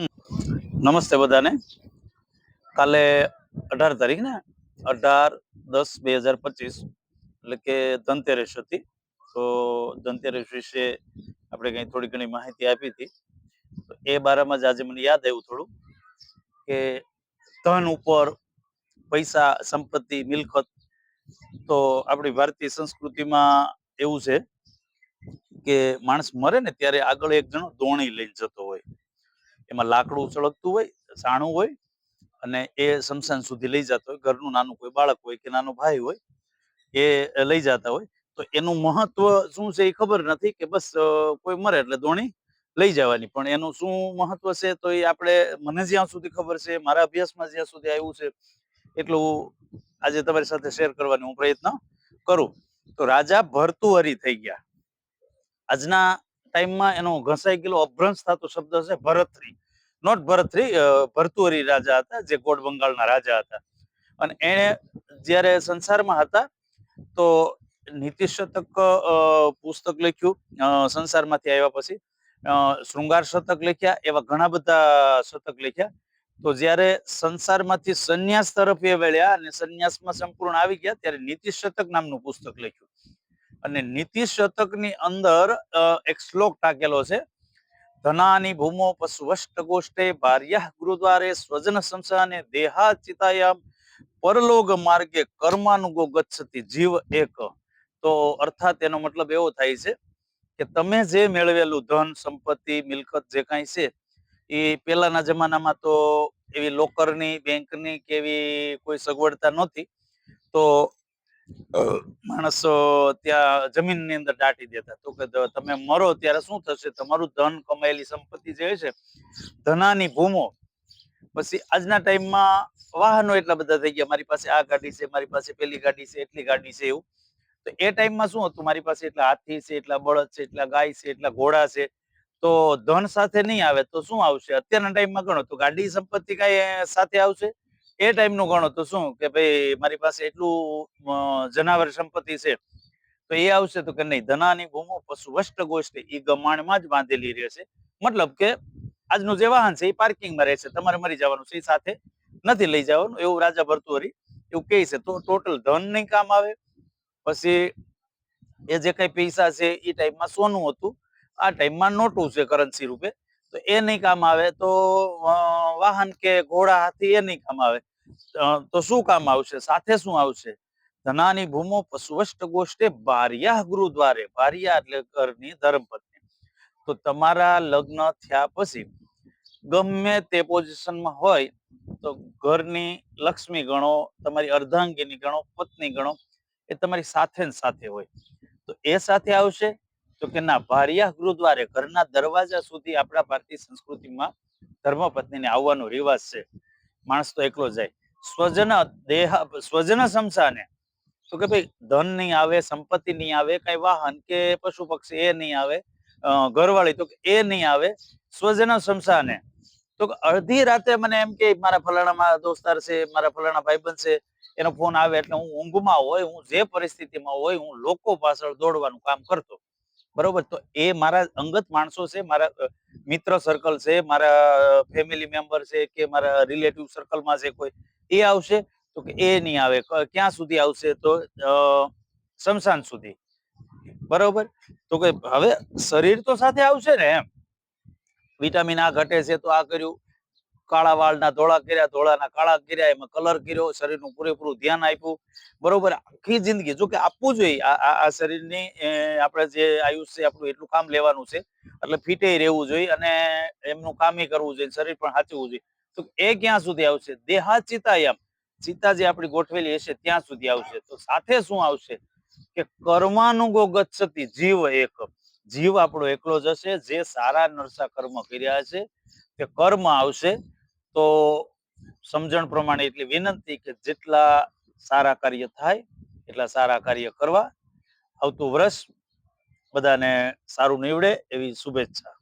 નમસ્તે બધાને. કાલે અઢાર તારીખ ને? અઢાર દસ બે હજાર પચીસ. એટલે કે ધનતેરસ હતી. તો ધનતેરસ વિશે આપણે કંઈ થોડી ઘણી માહિતી આપી હતી. તો એ બારામાં જ આજે મને યાદ આવ્યું થોડું કે ધન ઉપર પૈસા, સંપત્તિ, મિલકત તો આપણી ભારતીય સંસ્કૃતિમાં એવું છે કે માણસ મરે ને ત્યારે આગળ એક જણો દોણી લઈને જતો હોય. એમાં લાકડું સળગતું હોય, સાણું હોય અને એ સમસાન સુધી લઈ જતો હોય, ઘરનું નાનું કોઈ બાળક હોય કે નાનો ભાઈ હોય, એ લઈ જતા હોય. તો એનું મહત્વ શું છે એ ખબર નથી કે બસ કોઈ મરે એટલે દોણી લઈ જવાની. પણ એનું શું મહત્વ છે તો એ આપણે, મને જ્યાં સુધી ખબર છે, મારા અભ્યાસમાં જ્યાં સુધી આવ્યું છે, એટલું આજે તમારી સાથે શેર કરવાનો હું પ્રયત્ન કરું. તો રાજા ભરતુહરી થઈ ગયા. આજના ટાઈમમાં એનો ઘસાઈ ગયેલો અભ્રંશ થતો શબ્દ છે ભરતરી. નોટ ભરતરી ભરતુહરી રાજા હતા, જે ગોળ બંગાળના રાજા હતા. અને એણે જ્યારે સંસારમાં હતા, તો નીતિશતક પુસ્તક લખ્યું સંસારમાંથી આવ્યા પછી શૃંગાર શતક લખ્યા, એવા ઘણા બધા શતક લખ્યા. તો જ્યારે સંસારમાંથી સંન્યાસ તરફ એ વળ્યા અને સંન્યાસમાં સંપૂર્ણ આવી ગયા, ત્યારે નીતિ શતક નામનું પુસ્તક લખ્યું. અને નીતિ શતકની અંદર એક શ્લોક ટાકેલો છે ધનાની ભૂમો પશુવષ્ટ ગોષ્ઠે ભાર્યા ગુરુદ્વારે સ્વજન સંસાને દેહાચિતાયામ પરલોગ માર્ગે કર્માનુગો ગચ્છતી જીવ એક તો અર્થાત એનો મતલબ એવો થાય છે કે તમે જે મેળવેલું ધન, સંપત્તિ, મિલકત જે કાંઈ છે, એ પેલાના જમાનામાં તો એવી લોકરની, બેંકની કે એવી કોઈ સગવડતા નહોતી. તો માણસ ત્યાં જમીનની અંદર દાટી દેતા. તો કે તમે મરો ત્યારે શું થશે? તમારું ધન કમાયેલી સંપત્તિ જે છે, ધનાની ભૂમો. પછી આજના ટાઈમમાં વાહનો એટલા બધા થઈ ગયા. મારી પાસે આ ગાડી છે, મારી પાસે પેલી ગાડી છે, એટલી ગાડી છે એવું. તો એ ટાઈમમાં શું હતું? મારી પાસે એટલા હાથી છે, એટલા બળદ છે, એટલા ગાય છે, એટલા ઘોડા છે. તો ધન સાથે નહીં આવે તો શું આવશે? અત્યારના ટાઈમમાં ગણો તો ગાડી સંપત્તિ કઈ સાથે આવશે? એ ટાઈમનું ગણો તો શું કે ભાઈ મારી પાસે એટલું જનાવર સંપત્તિ છે. તો એ આવશે તો કે નહીં, ધનાની ભૂમો પશુ વષ્ટ ગોષ્ઠી એ ગમાણમાં જ બાંધેલી રહેશે. મતલબ કે આજનું જે વાહન છે એ પાર્કિંગમાં રહેશે. તમારે મરી જવાનું છે એ સાથે નથી લઈ જવાનું. એવું રાજા ભરતુહરી એવું કહે છે. તો ટોટલ ધન નહીં કામ આવે. પછી એ જે કઈ પૈસા છે એ ટાઈમમાં સોનું હતું. આ ટાઈમમાં નોટું છે કરન્સી રૂપે. તો એ નહીં કામ આવે. તો વાહન કે ઘોડા હાથી એ નહીં કામ આવે. તો શું કામ આવશે? સાથે શું આવશે? ધનાની ભૂમો પશુવષ્ટ ગોષ્ઠે બારિયા ગુરુદ્વારે. બારિયા એટલે ઘરની ધર્મપત્ની. તો તમારા લગ્ન થયા પછી ગમે તે પોઝિશનમાં હોય તો ઘરની લક્ષ્મી ગણો, તમારી અર્ધાંગીની ગણો, પત્ની ગણો, એ તમારી સાથે સાથે હોય. તો એ સાથે આવશે? તો કે ના ભારિયા ગુરુદ્વારે, ઘરના દરવાજા સુધી આપણા ભારતીય સંસ્કૃતિમાં ધર્મપત્નીને આવવાનો રિવાજ છે. માણસ તો એકલો જાય. સ્વજન દેહ, સ્વજન સમસાને તો કે ભાઈ, ધન નહીં આવે, સંપત્તિ નહીં આવે, કઈ વાહન કે પશુ પક્ષી એ નહીં આવે ઘરવાળી તો એ નહીં આવે, સ્વજન સમસાને તો અડધી રાતે મને એમ કે, મારા ફલાણા દોસ્તાર છે, મારા ફલાણા ભાઈબંધ છે, એનો ફોન આવે એટલે હું ઊંઘમાં હોય, હું જે પરિસ્થિતિમાં હોય, હું લોકો પાછળ દોડવાનું કામ કરતો. બરોબર? તો એ મારા અંગત માણસો છે, મારા મિત્ર સર્કલ છે, મારા ફેમિલી મેમ્બર છે કે મારા રિલેટિવ સર્કલમાં છે કોઈ એ આવશે તો કે એ નહીં આવે. ક્યાં સુધી આવશે તો શમશાન સુધી. બરોબર? તો કે હવે શરીર તો સાથે આવશે ને એમ. વિટામિન આ ઘટે છે તો આ કર્યું. કાળા વાળના ધોળા કર્યા, ધોળાના કાળા કર્યા, એમાં કલર કર્યો, શરીરનું પૂરેપૂરું ધ્યાન આપ્યું. બરોબર? આખી જિંદગી, જો કે આપવું જોઈએ આ શરીરની આપણે જે આયુષ છે, આપણું એટલું કામ લેવાનું છે. એટલે ફિટે રહેવું જોઈએ અને એમનું કામ કરવું જોઈએ, શરીર પણ સાચવવું જોઈએ. તો એ ક્યાં સુધી આવશે? દેહા ચિતાયમ. ચિતા આપણી ગોઠવેલી હશે ત્યાં સુધી આવશે. તો સાથે શું આવશે? કે કર્માનુગો ગચ્છતી, જીવ એક જીવ આપણો એકલો જ હશે. જે સારા નરસા કર્મ કર્યા હશે, તે કર્મ આવશે. તો સમજણ પ્રમાણે એટલી વિનંતી કે જેટલા સારા કાર્ય થાય, એટલા સારા કાર્ય કરવા. આવતું વર્ષ બધાને સારું નીવડે એવી શુભેચ્છા.